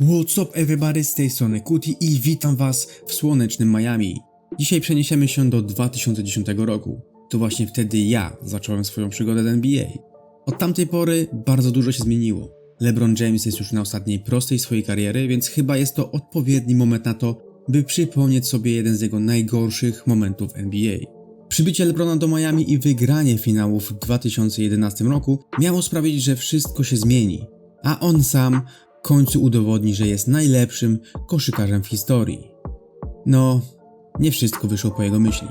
What's up everybody, z tej strony Kuti i witam was w słonecznym Miami. Dzisiaj przeniesiemy się do 2010 roku. To właśnie wtedy ja zacząłem swoją przygodę z NBA. Od tamtej pory bardzo dużo się zmieniło. LeBron James jest już na ostatniej prostej swojej kariery, więc chyba jest to odpowiedni moment na to, by przypomnieć sobie jeden z jego najgorszych momentów NBA. Przybycie LeBrona do Miami i wygranie finałów w 2011 roku miało sprawić, że wszystko się zmieni, a on sam końcu udowodni, że jest najlepszym koszykarzem w historii. No, nie wszystko wyszło po jego myśli.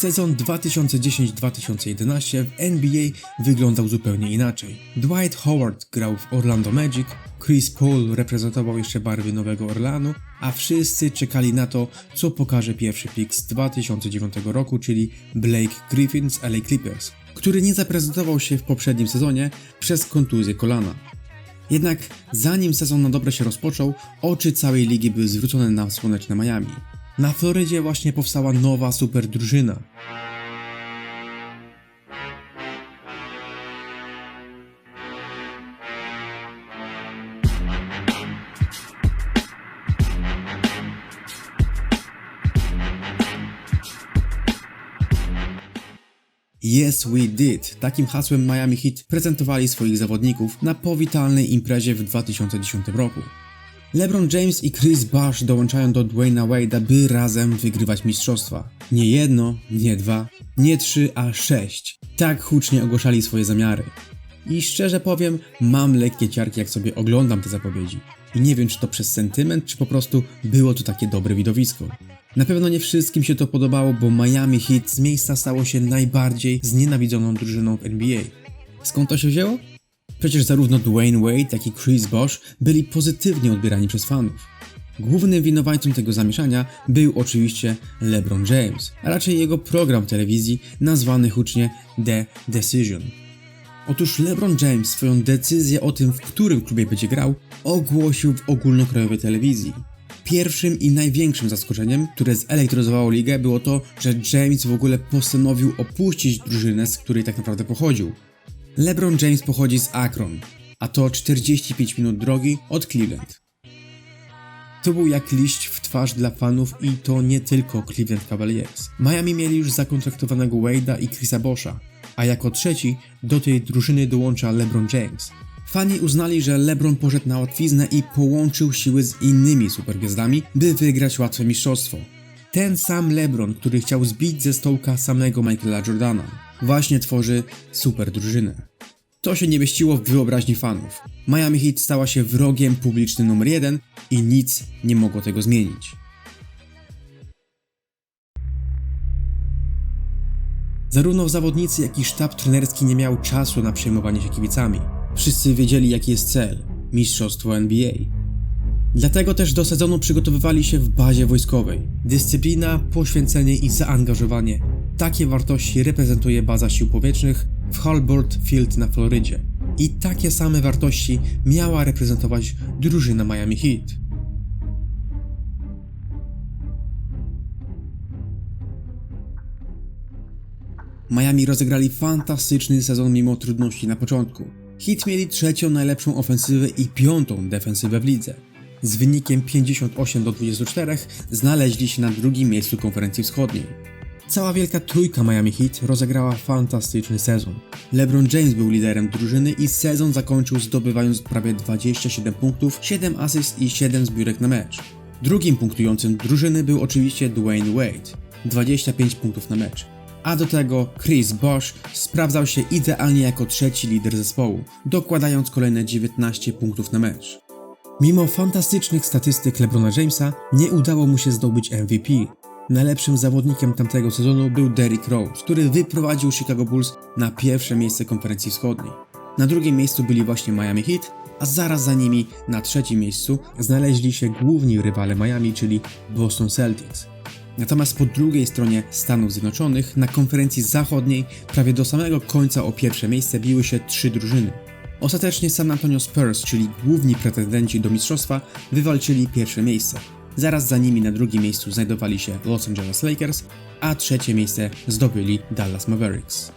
Sezon 2010-2011 w NBA wyglądał zupełnie inaczej. Dwight Howard grał w Orlando Magic, Chris Paul reprezentował jeszcze barwy Nowego Orlanu, a wszyscy czekali na to, co pokaże pierwszy pick z 2009 roku, czyli Blake Griffin z LA Clippers, który nie zaprezentował się w poprzednim sezonie przez kontuzję kolana. Jednak zanim sezon na dobre się rozpoczął, oczy całej ligi były zwrócone na słoneczne Miami. Na Florydzie właśnie powstała nowa super drużyna. Yes We Did. Takim hasłem Miami Heat prezentowali swoich zawodników na powitalnej imprezie w 2010 roku. LeBron James i Chris Bosh dołączają do Dwayna Wade'a, by razem wygrywać mistrzostwa. Nie jedno, nie dwa, nie trzy, a sześć. Tak hucznie ogłaszali swoje zamiary. I szczerze powiem, mam lekkie ciarki jak sobie oglądam te zapowiedzi. I nie wiem czy to przez sentyment, czy po prostu było to takie dobre widowisko. Na pewno nie wszystkim się to podobało, bo Miami Heat z miejsca stało się najbardziej znienawidzoną drużyną w NBA. Skąd to się wzięło? Przecież zarówno Dwayne Wade, jak i Chris Bosh byli pozytywnie odbierani przez fanów. Głównym winowajcą tego zamieszania był oczywiście LeBron James, a raczej jego program telewizji nazwany hucznie The Decision. Otóż LeBron James swoją decyzję o tym, w którym klubie będzie grał, ogłosił w ogólnokrajowej telewizji. Pierwszym i największym zaskoczeniem, które zelektryzowało ligę, było to, że James w ogóle postanowił opuścić drużynę, z której tak naprawdę pochodził. LeBron James pochodzi z Akron, a to 45 minut drogi od Cleveland. To był jak liść w twarz dla fanów i to nie tylko Cleveland Cavaliers. Miami mieli już zakontraktowanego Wade'a i Chrisa Bosha, a jako trzeci do tej drużyny dołącza LeBron James. Fani uznali, że LeBron poszedł na łatwiznę i połączył siły z innymi supergwiazdami, by wygrać łatwe mistrzostwo. Ten sam LeBron, który chciał zbić ze stołka samego Michaela Jordana, właśnie tworzy super drużynę. To się nie mieściło w wyobraźni fanów. Miami Heat stała się wrogiem publicznym numer jeden i nic nie mogło tego zmienić. Zarówno zawodnicy, jak i sztab trenerski nie miał czasu na przejmowanie się kibicami. Wszyscy wiedzieli, jaki jest cel mistrzostwo NBA. Dlatego też do sezonu przygotowywali się w bazie wojskowej. Dyscyplina, poświęcenie i zaangażowanie. Takie wartości reprezentuje baza sił powietrznych w Hulbert Field na Florydzie. I takie same wartości miała reprezentować drużyna Miami Heat. Miami rozegrali fantastyczny sezon mimo trudności na początku. Heat mieli trzecią najlepszą ofensywę i piątą defensywę w lidze. Z wynikiem 58 do 24 znaleźli się na drugim miejscu konferencji wschodniej. Cała wielka trójka Miami Heat rozegrała fantastyczny sezon. LeBron James był liderem drużyny i sezon zakończył zdobywając prawie 27 punktów, 7 asyst i 7 zbiórek na mecz. Drugim punktującym drużyny był oczywiście Dwayne Wade, 25 punktów na mecz. A do tego Chris Bosh sprawdzał się idealnie jako trzeci lider zespołu, dokładając kolejne 19 punktów na mecz. Mimo fantastycznych statystyk LeBrona Jamesa, nie udało mu się zdobyć MVP. Najlepszym zawodnikiem tamtego sezonu był Derrick Rose, który wyprowadził Chicago Bulls na pierwsze miejsce konferencji wschodniej. Na drugim miejscu byli właśnie Miami Heat, a zaraz za nimi na trzecim miejscu znaleźli się główni rywale Miami, czyli Boston Celtics. Natomiast po drugiej stronie Stanów Zjednoczonych na konferencji zachodniej prawie do samego końca o pierwsze miejsce biły się trzy drużyny. Ostatecznie San Antonio Spurs, czyli główni pretendenci do mistrzostwa, wywalczyli pierwsze miejsce. Zaraz za nimi na drugim miejscu znajdowali się Los Angeles Lakers, a trzecie miejsce zdobyli Dallas Mavericks.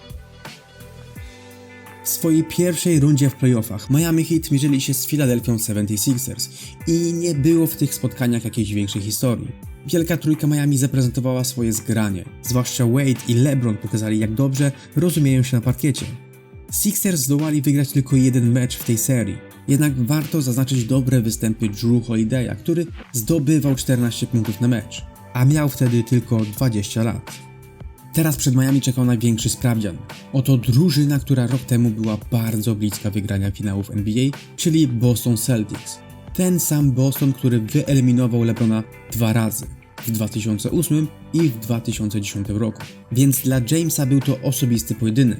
W swojej pierwszej rundzie w playoffach Miami Heat mierzyli się z Philadelphia 76ers i nie było w tych spotkaniach jakiejś większej historii. Wielka trójka Miami zaprezentowała swoje zgranie, zwłaszcza Wade i LeBron pokazali jak dobrze rozumieją się na parkiecie. Sixers zdołali wygrać tylko jeden mecz w tej serii, jednak warto zaznaczyć dobre występy Drew Holiday'a, który zdobywał 14 punktów na mecz, a miał wtedy tylko 20 lat. Teraz przed Miami czekał największy sprawdzian. Oto drużyna, która rok temu była bardzo bliska wygrania finałów NBA, czyli Boston Celtics. Ten sam Boston, który wyeliminował LeBrona dwa razy. W 2008 i w 2010 roku. Więc dla Jamesa był to osobisty pojedynek.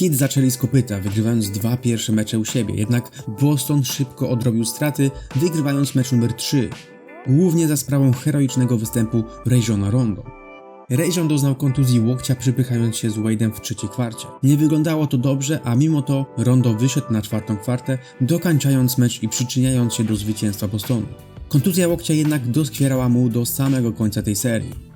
Hit zaczęli z kopyta, wygrywając dwa pierwsze mecze u siebie, jednak Boston szybko odrobił straty, wygrywając mecz numer 3, głównie za sprawą heroicznego występu Rejona Rondo. Rejon doznał kontuzji łokcia przypychając się z Wade'em w trzeciej kwarcie. Nie wyglądało to dobrze, a mimo to Rondo wyszedł na czwartą kwartę, dokańczając mecz i przyczyniając się do zwycięstwa Bostonu. Kontuzja łokcia jednak doskwierała mu do samego końca tej serii.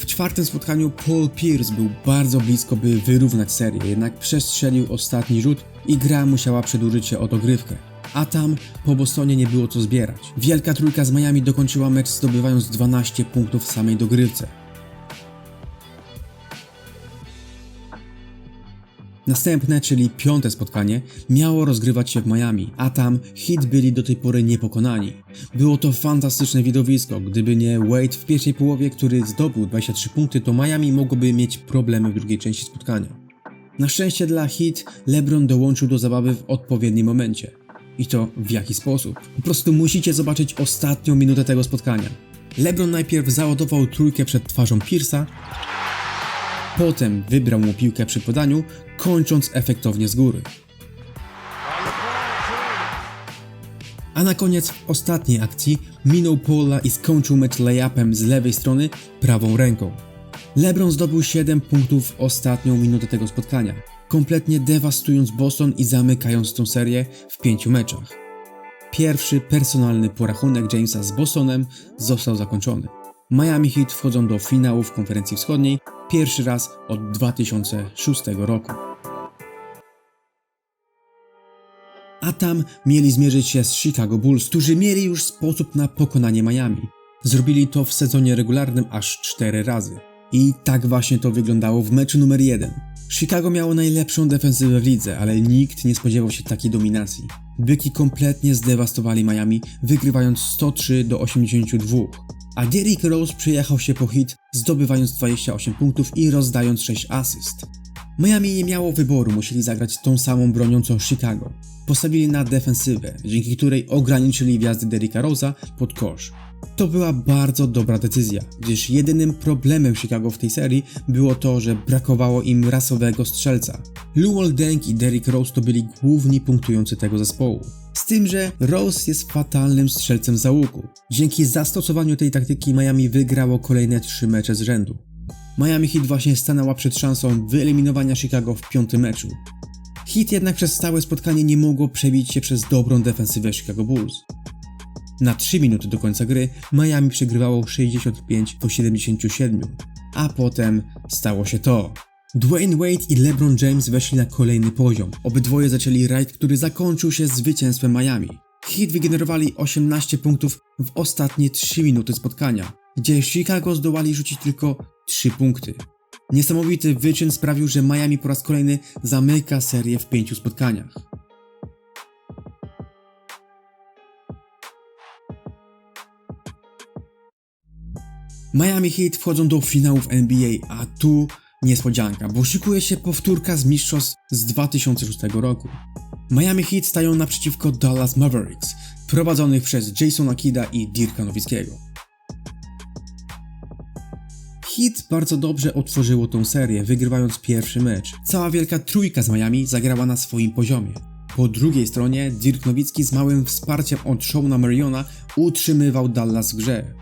W czwartym spotkaniu Paul Pierce był bardzo blisko, by wyrównać serię, jednak przestrzelił ostatni rzut i gra musiała przedłużyć się o dogrywkę. A tam po Bostonie nie było co zbierać. Wielka trójka z Miami dokończyła mecz zdobywając 12 punktów w samej dogrywce. Następne, czyli piąte spotkanie, miało rozgrywać się w Miami, a tam Heat byli do tej pory niepokonani. Było to fantastyczne widowisko, gdyby nie Wade w pierwszej połowie, który zdobył 23 punkty, to Miami mogłoby mieć problemy w drugiej części spotkania. Na szczęście dla Heat, LeBron dołączył do zabawy w odpowiednim momencie. I to w jaki sposób? Po prostu musicie zobaczyć ostatnią minutę tego spotkania. LeBron najpierw załadował trójkę przed twarzą Pierce'a, Potem wybrał mu piłkę przy podaniu, kończąc efektownie z góry. A na koniec w ostatniej akcji minął Paula i skończył mecz layupem z lewej strony prawą ręką. LeBron zdobył 7 punktów w ostatnią minutę tego spotkania, kompletnie dewastując Boston i zamykając tą serię w pięciu meczach. Pierwszy personalny porachunek Jamesa z Bostonem został zakończony. Miami Heat wchodzą do finałów konferencji wschodniej pierwszy raz od 2006 roku. A tam mieli zmierzyć się z Chicago Bulls, którzy mieli już sposób na pokonanie Miami. Zrobili to w sezonie regularnym aż 4 razy. I tak właśnie to wyglądało w meczu numer 1. Chicago miało najlepszą defensywę w lidze, ale nikt nie spodziewał się takiej dominacji. Byki kompletnie zdewastowali Miami, wygrywając 103 do 82 a Derrick Rose przyjechał się po hit, zdobywając 28 punktów i rozdając 6 asyst. Miami nie miało wyboru, musieli zagrać tą samą bronią co Chicago. Postawili na defensywę, dzięki której ograniczyli wjazdy Derricka Rose'a pod kosz. To była bardzo dobra decyzja, gdyż jedynym problemem Chicago w tej serii było to, że brakowało im rasowego strzelca. Luol Deng i Derrick Rose to byli główni punktujący tego zespołu. Z tym, że Rose jest fatalnym strzelcem za łuku. Dzięki zastosowaniu tej taktyki Miami wygrało kolejne trzy mecze z rzędu. Miami Heat właśnie stanęła przed szansą wyeliminowania Chicago w piątym meczu. Heat jednak przez całe spotkanie nie mogło przebić się przez dobrą defensywę Chicago Bulls. Na 3 minuty do końca gry Miami przegrywało 65 do 77, a potem stało się to. Dwayne Wade i LeBron James weszli na kolejny poziom. Obydwoje zaczęli rajd, który zakończył się zwycięstwem Miami. Heat wygenerowali 18 punktów w ostatnie 3 minuty spotkania, gdzie Chicago zdołali rzucić tylko 3 punkty. Niesamowity wyczyn sprawił, że Miami po raz kolejny zamyka serię w 5 spotkaniach. Miami Heat wchodzą do finałów NBA, a tu niespodzianka, bo szykuje się powtórka z mistrzostw z 2006 roku. Miami Heat stają naprzeciwko Dallas Mavericks, prowadzonych przez Jasona Kida i Dirka Nowickiego. Heat bardzo dobrze otworzyło tą serię, wygrywając pierwszy mecz. Cała wielka trójka z Miami zagrała na swoim poziomie. Po drugiej stronie Dirk Nowicki z małym wsparciem od Shona Mariona utrzymywał Dallas w grze.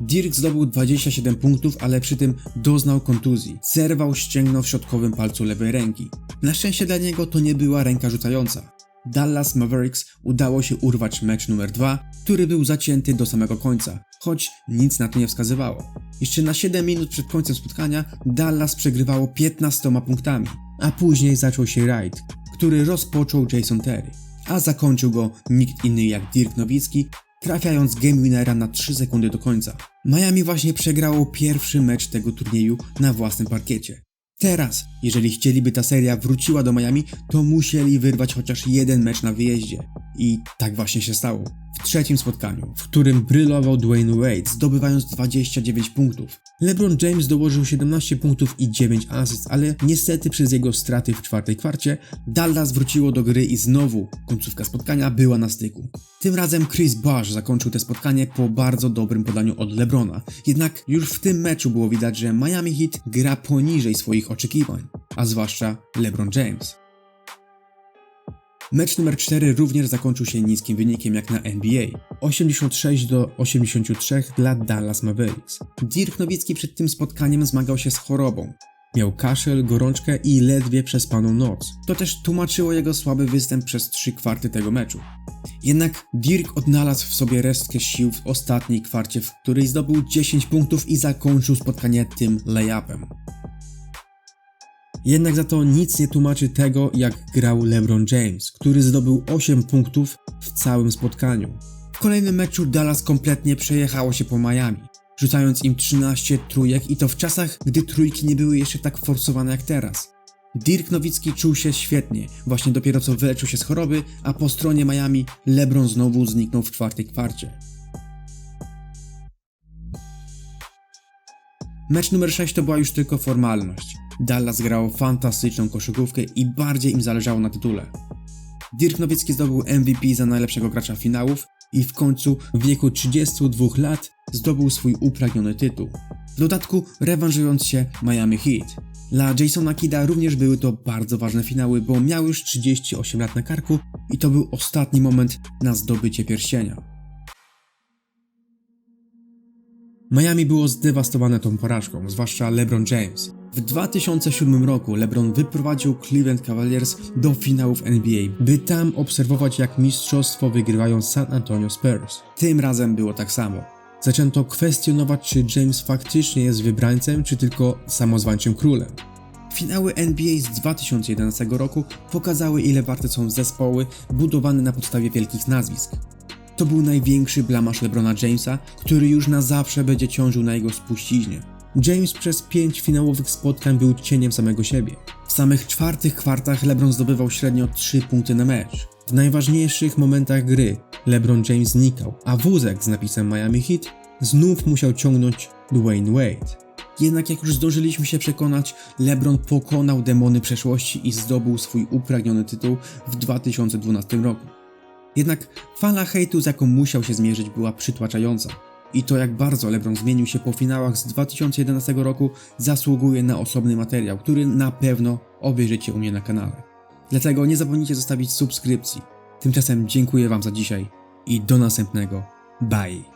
Dirk zdobył 27 punktów, ale przy tym doznał kontuzji. Zerwał ścięgno w środkowym palcu lewej ręki. Na szczęście dla niego to nie była ręka rzucająca. Dallas Mavericks udało się urwać mecz numer 2, który był zacięty do samego końca, choć nic na to nie wskazywało. Jeszcze na 7 minut przed końcem spotkania Dallas przegrywało 15 punktami, a później zaczął się raid, który rozpoczął Jason Terry, a zakończył go nikt inny jak Dirk Nowicki, trafiając game winnera na 3 sekundy do końca. Miami właśnie przegrało pierwszy mecz tego turnieju na własnym parkiecie. Teraz, jeżeli chcieliby ta seria wróciła do Miami, to musieli wyrwać chociaż jeden mecz na wyjeździe. I tak właśnie się stało. W trzecim spotkaniu, w którym brylował Dwayne Wade, zdobywając 29 punktów. LeBron James dołożył 17 punktów i 9 asyst, ale niestety przez jego straty w czwartej kwarcie Dallas wróciło do gry i znowu końcówka spotkania była na styku. Tym razem Chris Bosh zakończył te spotkanie po bardzo dobrym podaniu od LeBrona. Jednak już w tym meczu było widać, że Miami Heat gra poniżej swoich oczekiwań, a zwłaszcza LeBron James. Mecz numer 4 również zakończył się niskim wynikiem jak na NBA. 86 do 83 dla Dallas Mavericks. Dirk Nowicki przed tym spotkaniem zmagał się z chorobą. Miał kaszel, gorączkę i ledwie przespaną noc. To też tłumaczyło jego słaby występ przez 3 kwarty tego meczu. Jednak Dirk odnalazł w sobie resztkę sił w ostatniej kwarcie, w której zdobył 10 punktów i zakończył spotkanie tym layupem. Jednak za to nic nie tłumaczy tego, jak grał LeBron James, który zdobył 8 punktów w całym spotkaniu. W kolejnym meczu Dallas kompletnie przejechało się po Miami, rzucając im 13 trójek i to w czasach, gdy trójki nie były jeszcze tak forsowane jak teraz. Dirk Nowicki czuł się świetnie, właśnie dopiero co wyleczył się z choroby, a po stronie Miami LeBron znowu zniknął w czwartej kwarcie. Mecz numer 6 to była już tylko formalność. Dallas grało fantastyczną koszykówkę i bardziej im zależało na tytule. Dirk Nowicki zdobył MVP za najlepszego gracza finałów i w końcu w wieku 32 lat zdobył swój upragniony tytuł. W dodatku rewanżując się Miami Heat. Dla Jasona Kida również były to bardzo ważne finały, bo miał już 38 lat na karku i to był ostatni moment na zdobycie pierścienia. Miami było zdewastowane tą porażką, zwłaszcza LeBron James. W 2007 roku LeBron wyprowadził Cleveland Cavaliers do finałów NBA, by tam obserwować jak mistrzostwo wygrywają San Antonio Spurs. Tym razem było tak samo. Zaczęto kwestionować, czy James faktycznie jest wybrańcem, czy tylko samozwańczym królem. Finały NBA z 2011 roku pokazały, ile warte są zespoły budowane na podstawie wielkich nazwisk. To był największy blamasz LeBrona Jamesa, który już na zawsze będzie ciążył na jego spuściźnie. James przez pięć finałowych spotkań był cieniem samego siebie. W samych czwartych kwartach LeBron zdobywał średnio 3 punkty na mecz. W najważniejszych momentach gry LeBron James znikał, a wózek z napisem Miami Heat znów musiał ciągnąć Dwayne Wade. Jednak jak już zdążyliśmy się przekonać, LeBron pokonał demony przeszłości i zdobył swój upragniony tytuł w 2012 roku. Jednak fala hejtu, z jaką musiał się zmierzyć, była przytłaczająca. I to jak bardzo LeBron zmienił się po finałach z 2011 roku zasługuje na osobny materiał, który na pewno obejrzycie u mnie na kanale. Dlatego nie zapomnijcie zostawić subskrypcji. Tymczasem dziękuję Wam za dzisiaj i do następnego. Bye!